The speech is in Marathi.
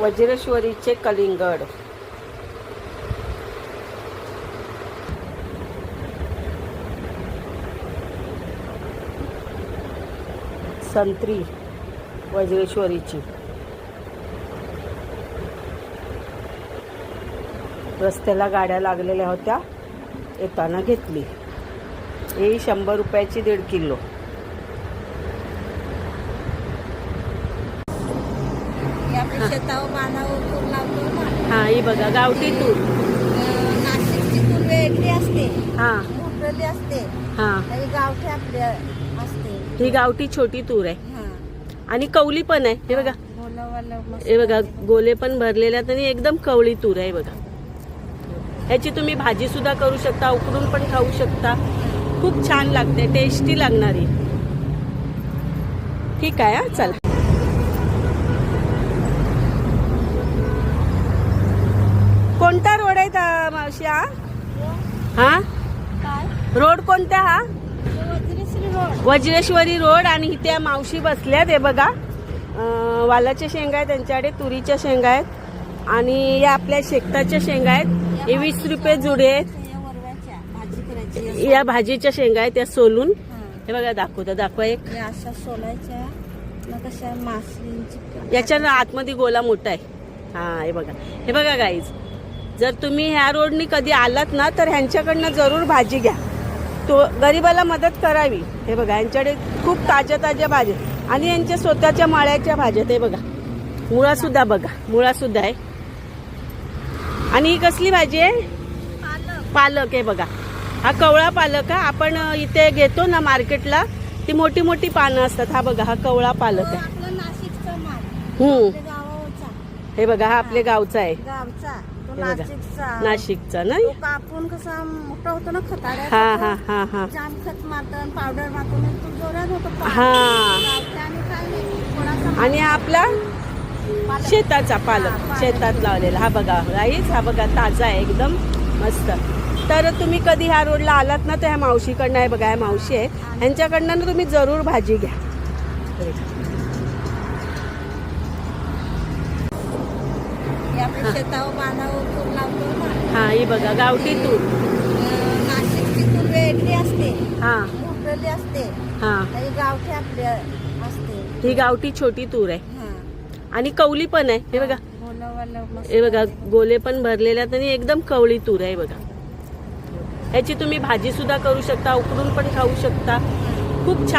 वज्रेश्वरीचे कलिंगड. संत्री वज्रेश्वरीची. रस्त्याला गाड्या लागलेल्या होत्या. येताना घेतली. ही शंभर रुपयाची दीड किलो. आपल्या शेतावर बांधावर तूर लावतो ना. हा ही बघा गावठी तूर. नाशिकची तूर वेगळी असते. हा. असते. हा. आणि गावठी आपली असते. ही गावठी छोटी तूर आहे. हा. आणि कवली पण आहे हे बघा. हे बघा गोले पण भरलेले आहेत आणि एकदम कवळी तूर आहे बघा. ह्याची तुम्ही भाजी सुद्धा करू शकता उकडून पण खाऊ शकता. खूप छान लागते टेस्टी लागणारी. ठीक आहे हा चला. ता- मावशी हा? हा? काय? रोड कोणता हा? वज्रेश्वरी रोड. आणि इथे मावशी बसल्यात हे बघा. वालाच्या शेंगा आहेत त्यांच्याकडे तुरीच्या शेंगा आहेत आणि या आपल्या शेकताच्या शेंगा आहेत. हे वीस रुपये जुडे आहेत. या भाजीच्या शेंगा आहेत त्या सोलून. हा. बघा दाखवता दाखवा एक. सोलायच्या याच्या आतमध्ये गोला मोठा आहे. हा हे बघा. हे बघा गाईज जर तुम्ही ह्या रोडनी कधी आलात ना तर ह्यांच्याकडनं जरूर भाजी घ्या. तो गरिबाला मदत करावी. हे बघा यांच्याकडे खूप ताज्या ताज्या भाज्या आणि यांच्या स्वतःच्या माळ्याच्या भाज्या ते बघा मुळा सुद्धा बघा मुळा सुद्धा आहे. आणि ही कसली भाजी आहे? पालक आहे बघा. हा कवळा पालक आहे आपण इथे घेतो ना मार्केटला ती मोठी मोठी पानं असतात. हा बघा हा कवळा पालक आहे. आपला हम्म. हे बघा हा आपल्या गावचा आहे. हे. नाशिकचा. नाही? तो कापून कसा मोठा होतो ना हा हा हा हा. जाम खत मारतो पावडर जोरात होतो. हा. गावठी आणि आपला. शेताचा पालक. शेतात लावलेला. हा बघा राईस हा बघा ताजा आहे एकदम मस्त. तर तुम्ही कधी ह्या रोडला आलात ना तर ह्या मावशीकडनं आहे बघा ह्या मावशी आहे. ह्यांच्याकडनं ना तुम्ही जरूर भाजी घ्या. शेतावर बांधावर तूर लावतो ना. हा ही बघा गावठी तूर. अं, नाशिकची तूर वेगळी असते. हा. असते. हा. आणि गावठी आपली असते. ही गावठी छोटी तूर आहे. हा. आणि कवली पण आहे हे बघा. बोलावाला मस्त हे बघा गोले पण भरलेले आहेत आणि एकदम कवळी तूर आहे बघा. ह्याची तुम्ही भाजी सुद्धा करू शकता उकडून पण खाऊ शकता. खूप छान